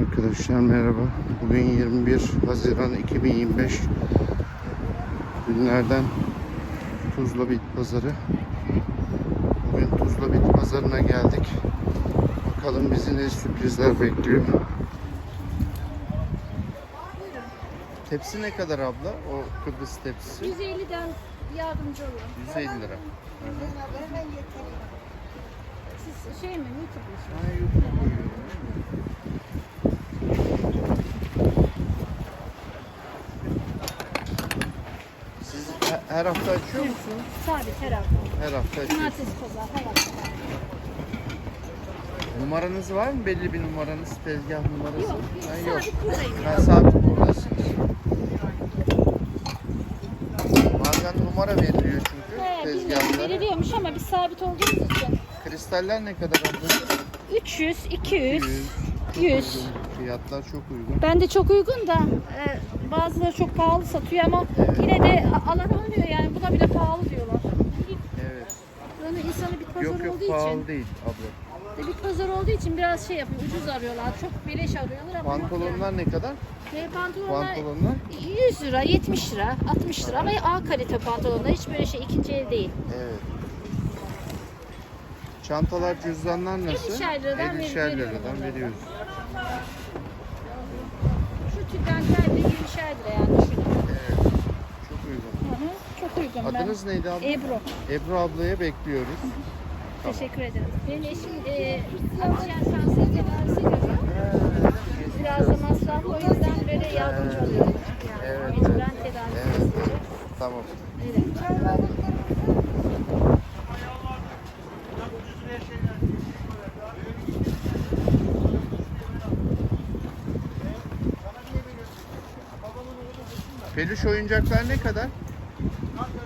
Arkadaşlar merhaba. Bugün 21 Haziran 2025 günlerden Tuzla Bit Pazarı. Bugün Tuzla Bit Pazarı'na geldik. Bakalım bizi ne sürprizler bekliyor. Tepsi ne kadar abla? O Kıbrıs tepsisi. 150'den yardımcı olun. 150 lira. Siz şey mi YouTube musunuz? Ha, YouTube koyuyorum. Siz he- her hafta açıyor musunuz? Sabit her hafta. Her hafta açıyorsunuz. Cumartesi pazar her hafta. Numaranız var mı? Belli bir numaranız, tezgah numarası? Yok, Ha, yok. Sabit buradayım. Ha, sabit buradasınız. Bazen numara veriliyor çünkü He, bilmiyorum, tezgahlara. veriliyormuş ama biz sabit olduğumuz için. Kristaller ne kadar abla? 300, 200, Çok 100. uygun. Fiyatlar çok uygun. Ben de çok uygun da e, bazıları çok pahalı satıyor ama yine de alan olmuyor yani buna bile pahalı diyorlar. Evet. Buranın insanı bir pazar Yok yok olduğu pahalı için, değil abla. de bir pazar olduğu için biraz şey yapıyor, ucuz arıyorlar. Çok beleş arıyorlar ama Pantolonlar ne kadar? Ve pantolonlar Pantolonlar? 100 lira, 70 lira, 60 lira ama A kalite pantolonlar. Hiç böyle şey ikinci el değil. Evet. Çantalar, cüzdanlar nasıl? 50'şer liradan 50'şer veriyorum liradan onları. veriyoruz. Şu tükentel de 20'şer lira yani düşünün. Evet. Çok uygun. Hı hı, Çok uygun. Adınız neydi abla? Ebru. Ebru ablaya bekliyoruz. Teşekkür ederim. Benim eşim e, akciğer kanseri tedavisi görüyor. Biraz da masraflı o yüzden böyle yardımcı oluyorum. Yani Evet, mecburen evet. tedavi Evet. Tamam. Evet. Peluş oyuncaklar ne kadar?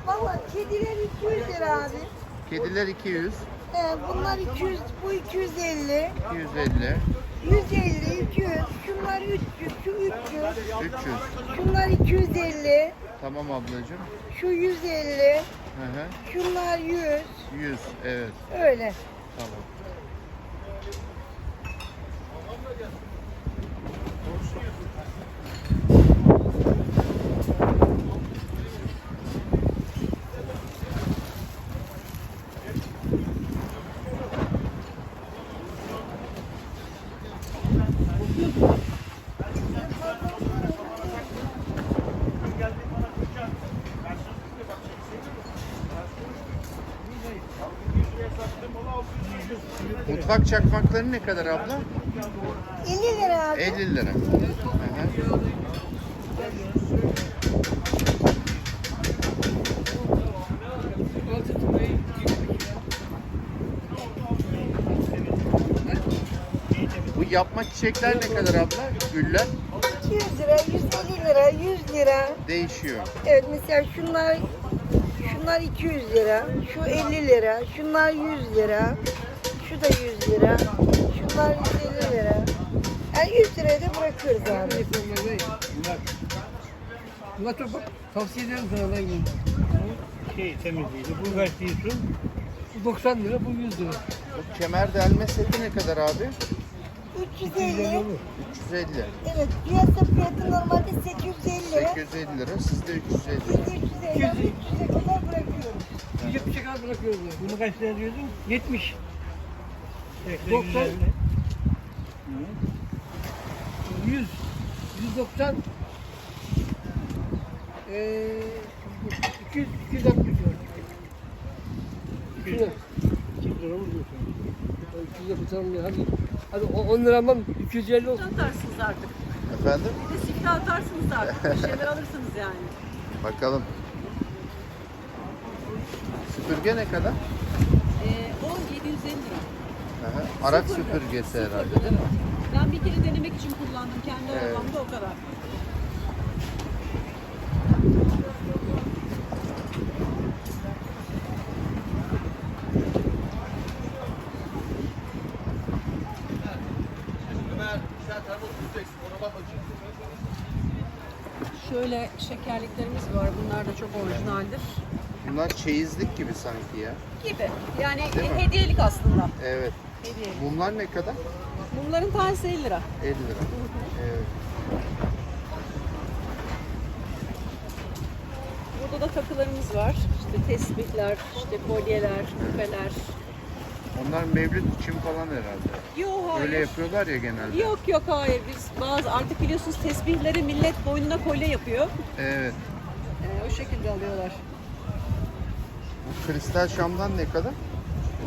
Valla kediler 200 lira abi. Kediler 200, Ee, bunlar 200, bu 250, 250, 150, 200, şunlar 300, şu 300, 300. şunlar 250, Tamam ablacığım. şu 150, Hı hı. şunlar 100, 100. Evet. öyle. Tamam. Mutfak çakmakları ne kadar abla? 50 lira abi. 50 lira. Bu yapma çiçekler ne kadar abla? Güller 200 lira, 150 lira, 100 lira. değişiyor. Evet mesela şunlar şunlar 200 lira, şu 50 lira, şunlar 100 lira, şu da 100 lira, şunlar 150 lira. Yani 100 liraya da bırakıyoruz abi. Bunlar, çok bak, tavsiye ederim sana lan bunu. Şey temizliğiydi. Bu versiyon bu 90 lira, bu 100 lira. Bu kemer delme seti ne kadar abi? 350. 350. Evet, piyasa fiyatı normalde 850 lira. 850 lira. Sizde 350 Biz lira. 350 lira, 300'e kadar bırakıyoruz. Yüce bir şey kadar bırakıyoruz. bunu. Bunu kaç lira diyordun? 70. 90. 90. 100. 190. Eee 200, 260 lira. 200 lira. 200 lira mı diyorsun? 200 lira tutalım ya. Hadi, hadi o- 10 lira ama 250 olsun. atarsınız artık. Efendim? Bir de sifte atarsınız artık. Bir şeyler alırsınız yani. Bakalım. Süpürge ne kadar? Ee, o 750 lira. Hı. Araç süpürgesi herhalde değil mi? Ben bir kere denemek için kullandım kendi Evet. arabamda o kadar. Şöyle şekerliklerimiz var. Bunlar da çok orijinaldir. Bunlar çeyizlik gibi sanki ya. Gibi. Yani Değil mi? hediyelik aslında. Evet. Hediyelik. Mumlar ne kadar? Bunların tanesi 50 lira. 50 lira. Evet. Burada da takılarımız var. İşte tesbihler, işte kolyeler, küpeler. Onlar mevlüt için falan herhalde. Yok hayır. Öyle yapıyorlar ya genelde. Yok yok hayır. Biz bazı artık biliyorsunuz tesbihleri millet boynuna kolye yapıyor. Evet. Ee, o şekilde alıyorlar. Bu kristal şamdan ne kadar?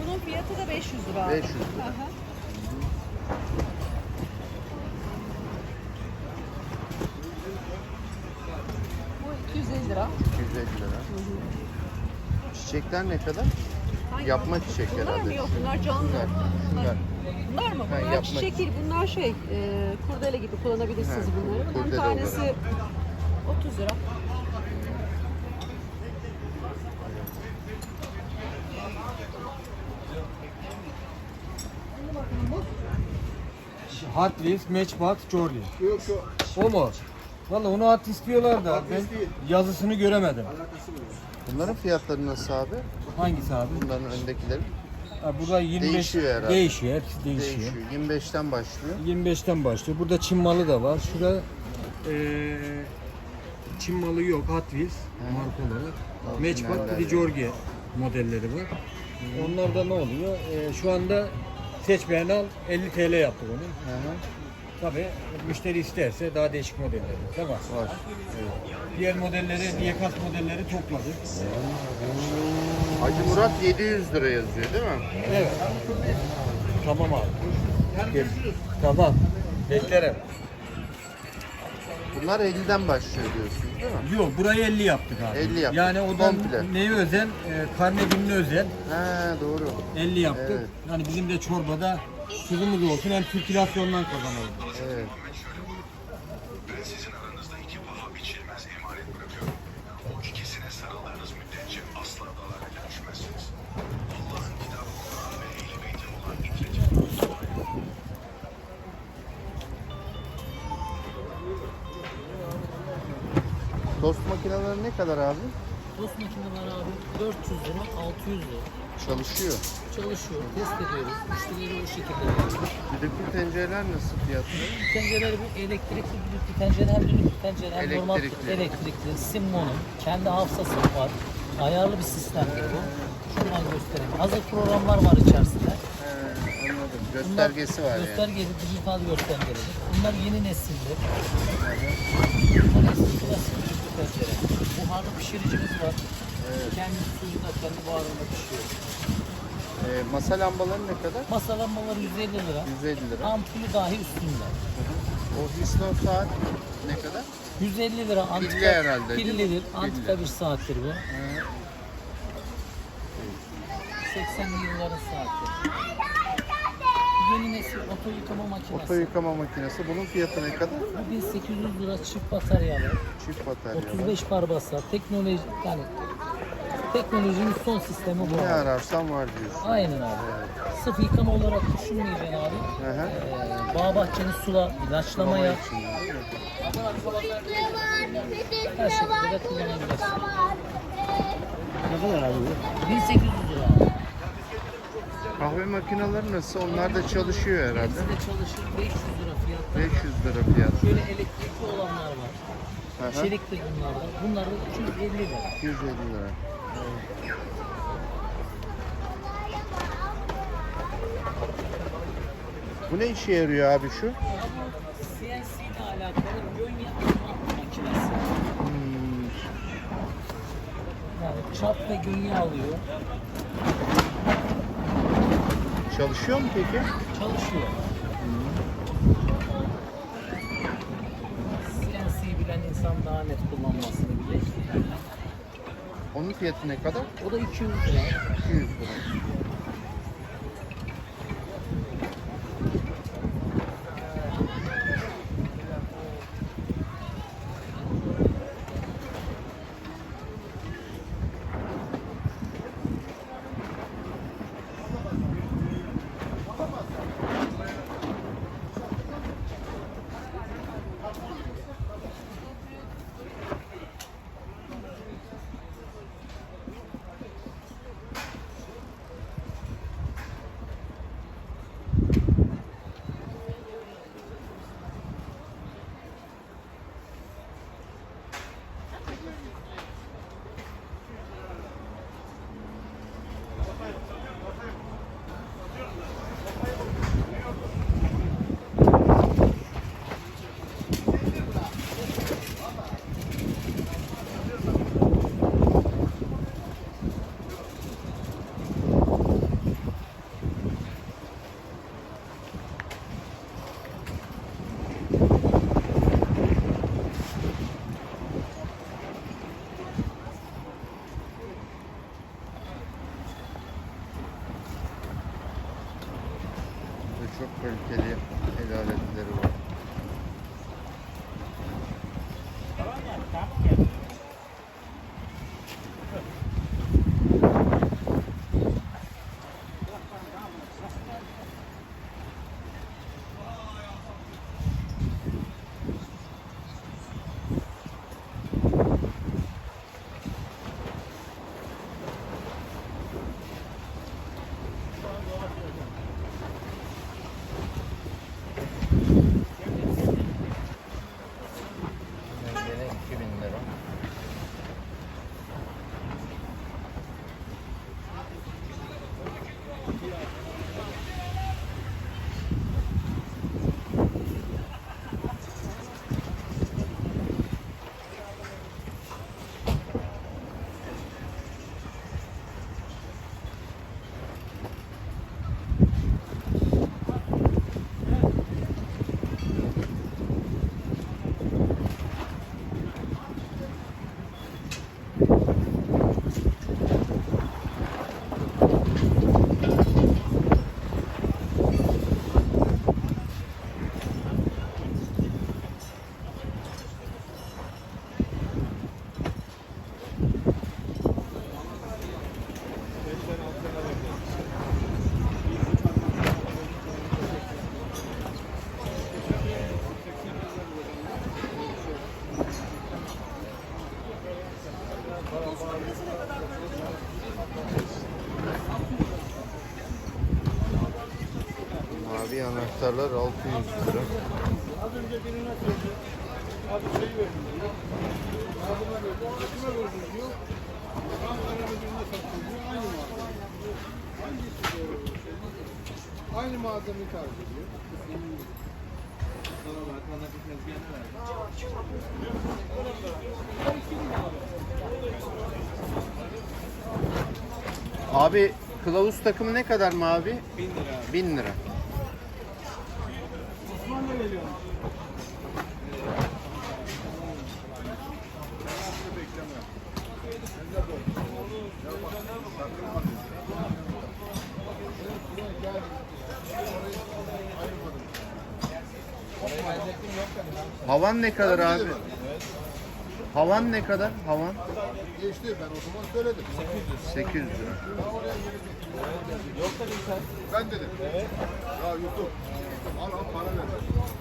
Bunun fiyatı da 500 lira. 500 lira. Aha. Bu 250 lira. 250 lira. Çiçekler ne kadar? Hangi- Yapma çiçek Bunlar herhalde. mı? Yok bunlar canlı. Bunlar. Bunlar. Bunlar mı? Ha, Bunlar yapmak çiçek değil. Bunlar şey, e, kurdele gibi kullanabilirsiniz Ha, bunları. Kurdele tanesi olarak. 30 lira. Hot Wheels, Matchbox, Jordan. O mu? Valla onu at istiyorlar da ben yazısını göremedim. Bunların fiyatları nasıl abi? Hangisi abi? Bunların öndekilerin Ha, burada 25 Değişiyor herhalde. Değişiyor, hepsi değişiyor. değişiyor. 25'ten başlıyor. 25'ten başlıyor. Burada Çin malı da var. Şurada eee Çin malı yok. Hot Wheels marka olarak. Matchbox bir de Jorge modelleri var. Onlar da ne oluyor? Eee, şu anda seç beğen al 50 TL yaptık onu. Hı hı. Tabii müşteri isterse daha değişik modelleri de var. Var. Diğer modelleri, diğer kas modelleri topladık. Hacı Murat 700 lira yazıyor değil mi? Evet. Tamam abi. Gel. Tamam. Beklerim. Bunlar 50'den başlıyor diyorsunuz değil mi? Yok burayı 50 yaptık abi. 50 yaptık. Yani o da Komple. neye özel? E, karne gününe özel. He doğru. 50 yaptık. Evet. Yani bizim de çorbada tuzumuz olsun hem sirkülasyondan kazanalım. Evet. Ne kadar abi? Tost makineleri abi 400 lira, 600 lira. Çalışıyor. Çalışıyor, test ediyoruz. Müşterileri o şekilde veriyoruz. Düdüklü tencereler nasıl fiyatları? Tencereler bu elektrikli düdüklü tencere hem düdüklü tencere hem normal Elektrikli. elektrikli. Simmon'un kendi hafızası var. Ayarlı bir sistemdir bu. Şuradan göstereyim. Hazır programlar var içerisinde. He, anladım. Göstergesi var yani. Göstergeli, dijital göstergelidir. Bunlar yeni nesildir. Bunlar klasik düdüklü tencere. Buharlı pişiricimiz var. Kendi suyunda, kendi buharında pişiyor. Ee, masa lambaları ne kadar? Masa lambaları 150 lira. 150 lira. Ampulü dahi üstünde. O Hisno saat ne kadar? 150 lira antika, Pilli herhalde, değil mi? pillidir. Pilli. Antika bir saattir bu. 80'li yılların saati. Yeni nesil oto yıkama makinesi. Oto yıkama makinesi. Bunun fiyatı ne kadar? Bu 1800 lira çift bataryalı. Çift bataryalı. 35 bar basar. Teknoloji yani teknolojinin son sistemi bu. Ne abi. ararsan var diyorsun. Aynen abi. Sırf yıkama olarak düşünmeyeceksin abi. Hı hı. Ee, bağ bahçeni sula, ilaçlamaya, her şekilde de kullanabilirsin. Ne kadar abi bu? 1800 lira abi. Kahve makineleri nasıl? Onlar da çalışıyor herhalde. Hepsi de çalışır. 500 lira fiyatı. 500 lira fiyat. Şöyle elektrikli olanlar var. Hı hı. Bunlar da. Bunlar da 250 lira. 250 lira. Bu ne işe yarıyor abi şu? CNC ile alakalı makinesi. Hmm, Yani çap ve gönye alıyor. çalışıyor mu peki? Çalışıyor. CNC bilen insan daha net kullanmasını bilir. Onun fiyatı ne kadar? O da 200 lira. 200 lira. Anahtarlar 600 lira. Az önce birine sordu. Abi şey verdim diyor. Abime verdim. Kime verdin diyor. Ankara birine sattım diyor. Aynı malzeme. Hangisi doğru? Aynı malzemeyi tarif ediyor. Abi kılavuz takımı ne kadar mı abi? 1000 lira. 1000 lira. Havan ne kadar abi? Havan ne kadar? Havan? Geçti ben o zaman söyledim. 800 lira. Ben dedim. Evet. Ya Yusuf. Al al para ver.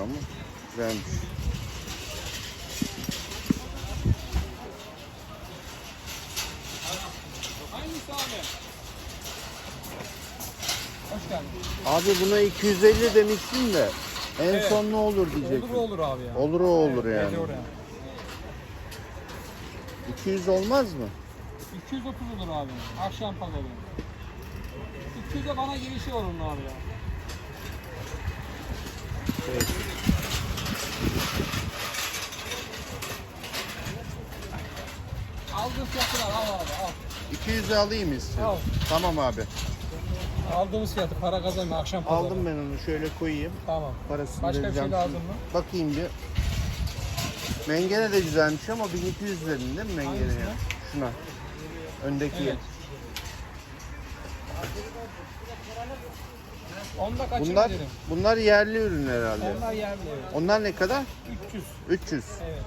250 dedi ama güzelmiş. Abi buna 250 demişsin de en son ne olur diyecektim. Olur olur abi ya. Olur o olur yani. Gece oraya. 200 olmaz mı? 230 olur abi. Akşam pazarı. 200'e bana girişi onun abi ya. Aldığın fiyatı al al abi al. 200'e alayım istiyorum. Al. Tamam abi. Aldığımız fiyatı para kazanma akşam pazarı. Aldım ben onu şöyle koyayım. Tamam. Parasını Başka bir vereceğim şey lazım şimdi. mı? Bakayım bir. Mengene de güzelmiş ama 1200 dedin değil mi mengene? Hangisine? Şuna. Öndeki. Evet. Onda Bunlar bunlar yerli ürün herhalde. Onlar yerli. Onlar ne kadar? 300. 300. Evet.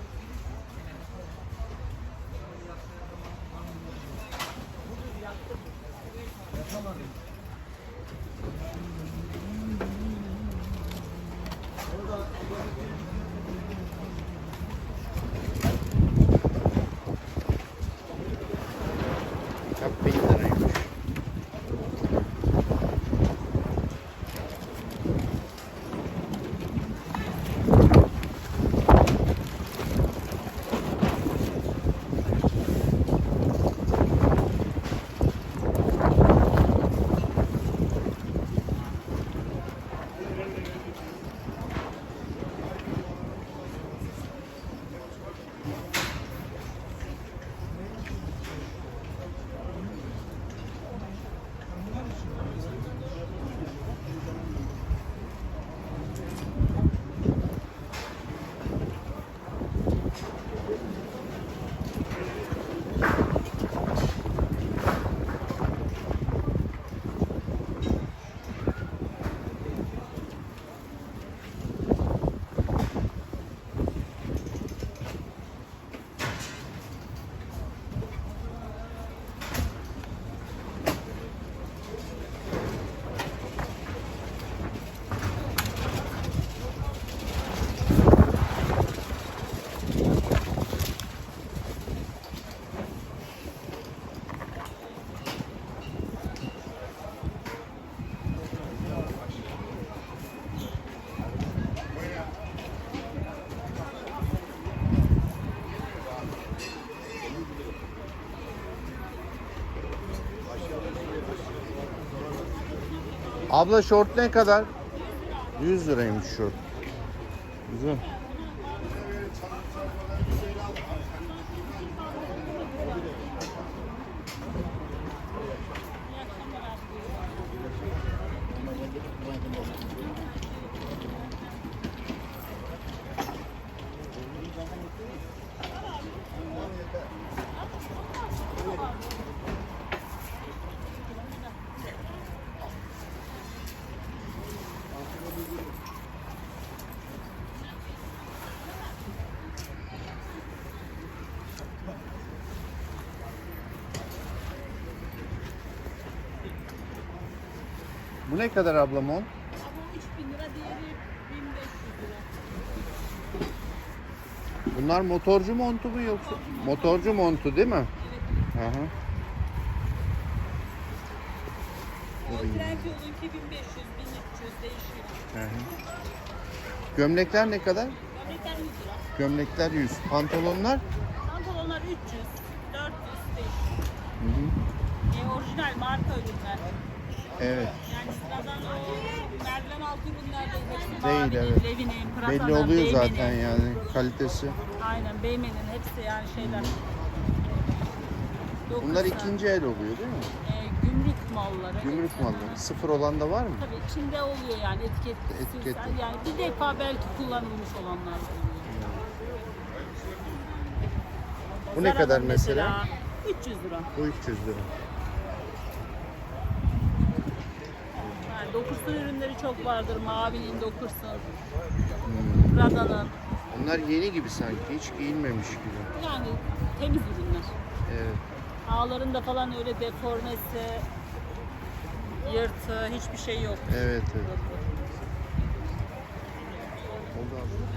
Abla şort ne kadar? 100 liraymış şort. Güzel. Bu ne kadar abla mont? Ama 3000 lira, diğeri 1500 lira. Bunlar motorcu montu mu yoksa? Motorcu montu değil mi? Evet. Aha. O Trendyol'unki 1500, 1300 değişiyor. Hı. Gömlekler ne kadar? Gömlekler 100 lira. Gömlekler 100. Pantolonlar? Pantolonlar 300, 400 değişiyor. Hı hı. E, orijinal marka ürünler. Evet. Yani sıradan o merdiven altı ürünler değil. Evet. Levi'nin, Belli oluyor Beymen'in. zaten yani kalitesi. Aynen Beymen'in hepsi yani şeyler. Bunlar Dokusa, ikinci el oluyor değil mi? e, gümrük malları. Gümrük malları. Sıfır olan da var mı? Tabii içinde oluyor yani etiket. Etiketli. Yani bir defa belki kullanılmış olanlar oluyor. Bu ne Zara'nın kadar mesela? 300 lira. Bu 300 lira. Yani dokusun ürünleri çok vardır. Mavi'nin dokursun. Hmm. Prada'nın. Bunlar yeni gibi sanki. Hiç giyilmemiş gibi. Yani temiz ürünler. Evet. Ağlarında falan öyle deformesi, yırtı, hiçbir şey yok. Evet, evet. Oldu abi.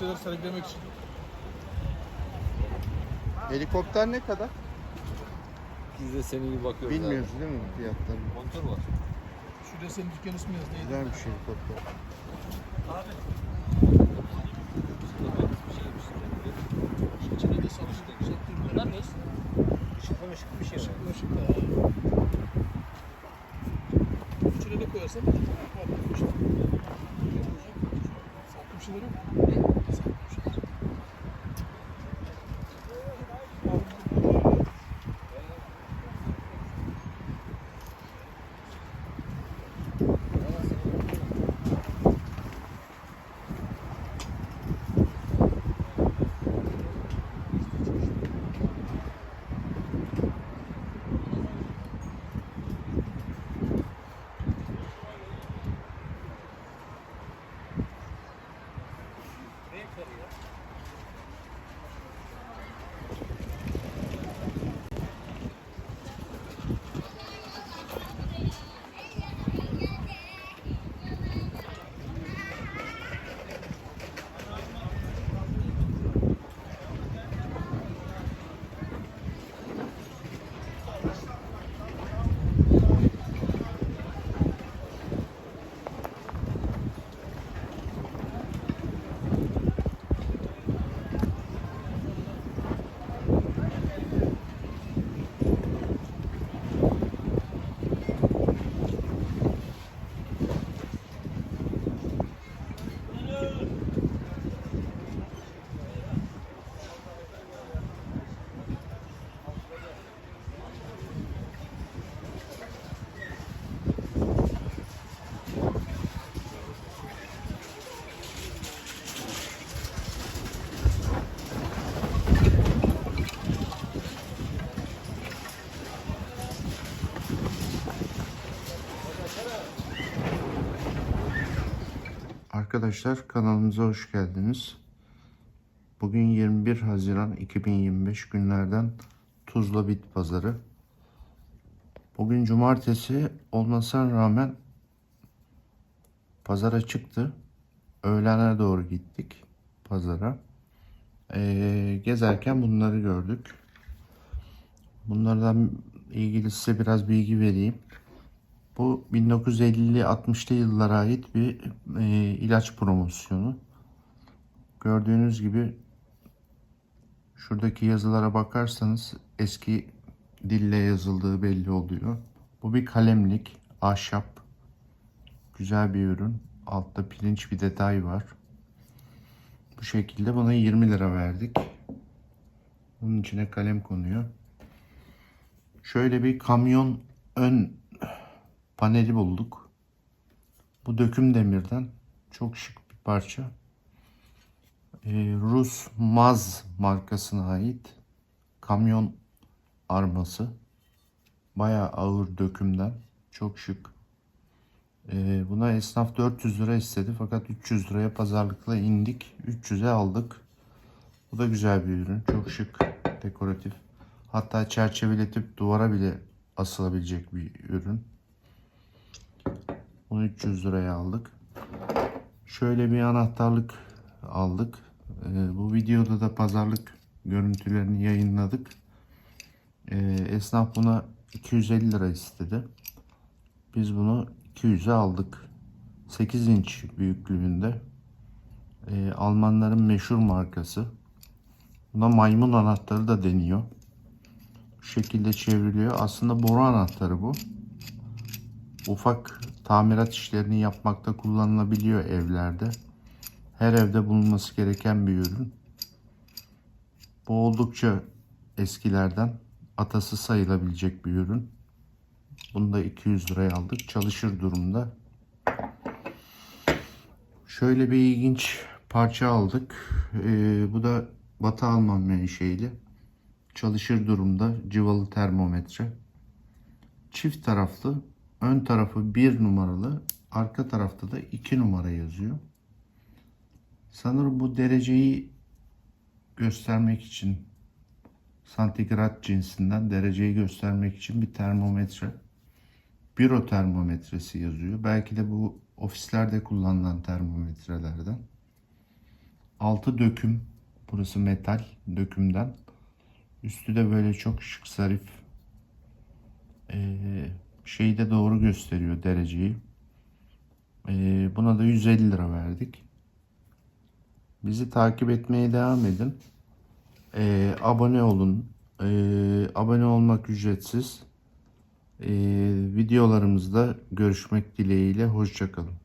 Şeyler sergilemek için. Helikopter ne kadar? Biz de senin gibi bakıyoruz. Bilmiyoruz değil mi fiyatlarını? Montör var. Şurada senin dükkan ismi yaz. Neydi? Güzelmiş helikopter. İçine de ürünler. Bunlar ne? Işıklı ışıklı bir şey var. İçine de şeyler yok. Arkadaşlar kanalımıza hoş geldiniz. Bugün 21 Haziran 2025 günlerden Tuzla Bit Pazarı. Bugün cumartesi olmasına rağmen pazara çıktı. Öğlene doğru gittik pazara. Ee, gezerken bunları gördük. Bunlardan ilgili size biraz bilgi vereyim. Bu 1950-60'lı yıllara ait bir e, ilaç promosyonu. Gördüğünüz gibi şuradaki yazılara bakarsanız eski dille yazıldığı belli oluyor. Bu bir kalemlik, ahşap. Güzel bir ürün. Altta pirinç bir detay var. Bu şekilde buna 20 lira verdik. Bunun içine kalem konuyor. Şöyle bir kamyon ön paneli bulduk. Bu döküm demirden çok şık bir parça. Ee, Rus Maz markasına ait kamyon arması. Bayağı ağır dökümden. Çok şık. Ee, buna esnaf 400 lira istedi fakat 300 liraya pazarlıkla indik. 300'e aldık. Bu da güzel bir ürün. Çok şık, dekoratif. Hatta çerçeveletip duvara bile asılabilecek bir ürün. Bunu 300 liraya aldık. Şöyle bir anahtarlık aldık. Ee, bu videoda da pazarlık görüntülerini yayınladık. Ee, esnaf buna 250 lira istedi. Biz bunu 200'e aldık. 8 inç büyüklüğünde. Ee, Almanların meşhur markası. Buna maymun anahtarı da deniyor. Şekilde çevriliyor. Aslında boru anahtarı bu. Ufak tamirat işlerini yapmakta kullanılabiliyor evlerde. Her evde bulunması gereken bir ürün. Bu oldukça eskilerden atası sayılabilecek bir ürün. Bunu da 200 liraya aldık. Çalışır durumda. Şöyle bir ilginç parça aldık. Ee, bu da Batı Alman menşeili. Çalışır durumda cıvalı termometre. Çift taraflı. Ön tarafı 1 numaralı. Arka tarafta da 2 numara yazıyor. Sanırım bu dereceyi göstermek için santigrat cinsinden dereceyi göstermek için bir termometre. Büro termometresi yazıyor. Belki de bu ofislerde kullanılan termometrelerden. Altı döküm. Burası metal dökümden. Üstü de böyle çok şık zarif. Ee, şeyi de doğru gösteriyor dereceyi. Ee, buna da 150 lira verdik. Bizi takip etmeye devam edin. Ee, abone olun. Ee, abone olmak ücretsiz. Ee, videolarımızda görüşmek dileğiyle. Hoşçakalın.